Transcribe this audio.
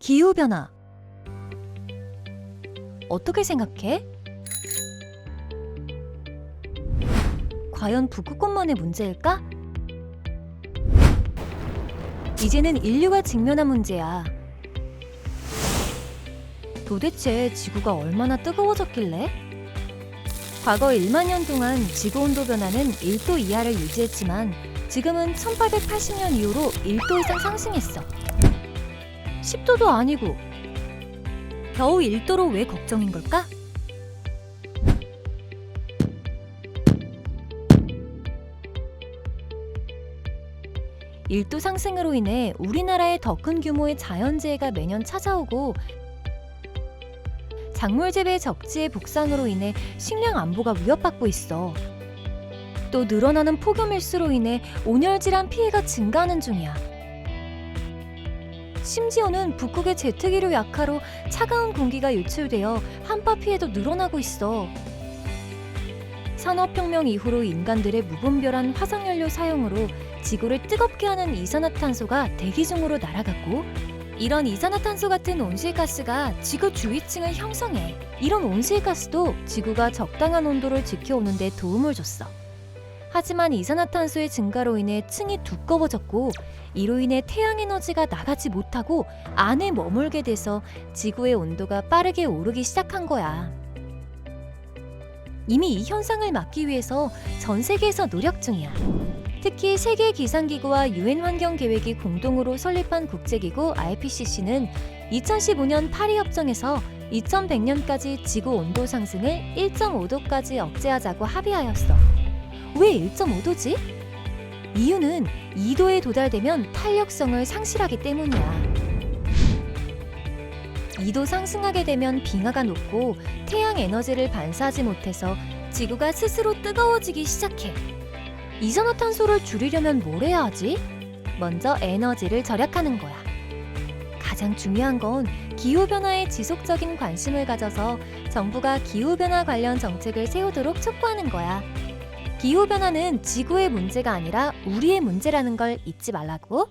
기후변화. 어떻게 생각해? 과연 북극곰만의 문제일까? 이제는 인류가 직면한 문제야. 도대체 지구가 얼마나 뜨거워졌길래? 과거 1만 년 동안 지구 온도 변화는 1도 이하를 유지했지만 지금은 1880년 이후로 1도 이상 상승했어. 10도도 아니고 겨우 1도로 왜 걱정인 걸까? 일도 상승으로 인해 우리나라에 더 큰 규모의 자연재해가 매년 찾아오고 작물 재배 적지의 북상으로 인해 식량 안보가 위협받고 있어. 또 늘어나는 폭염 일수로 인해 온열 질환 피해가 증가하는 중이야. 심지어는 북극의 제트기류 약화로 차가운 공기가 유출되어 한파 피해도 늘어나고 있어. 산업혁명 이후로 인간들의 무분별한 화석연료 사용으로 지구를 뜨겁게 하는 이산화탄소가 대기 중으로 날아갔고 이런 이산화탄소 같은 온실가스가 지구 주위층을 형성해 이런 온실가스도 지구가 적당한 온도를 지켜오는 데 도움을 줬어. 하지만 이산화탄소의 증가로 인해 층이 두꺼워졌고 이로 인해 태양 에너지가 나가지 못하고 안에 머물게 돼서 지구의 온도가 빠르게 오르기 시작한 거야. 이미 이 현상을 막기 위해서 전 세계에서 노력 중이야. 특히 세계 기상기구와 유엔 환경 계획이 공동으로 설립한 국제기구 IPCC는 2015년 파리 협정에서 2100년까지 지구 온도 상승을 1.5도까지 억제하자고 합의하였어. 왜 1.5도지? 이유는 2도에 도달되면 탄력성을 상실하기 때문이야. 2도 상승하게 되면 빙하가 녹고 태양 에너지를 반사하지 못해서 지구가 스스로 뜨거워지기 시작해. 이산화탄소를 줄이려면 뭘 해야 하지? 먼저 에너지를 절약하는 거야. 가장 중요한 건 기후변화에 지속적인 관심을 가져서 정부가 기후변화 관련 정책을 세우도록 촉구하는 거야. 기후변화는 지구의 문제가 아니라 우리의 문제라는 걸 잊지 말라고.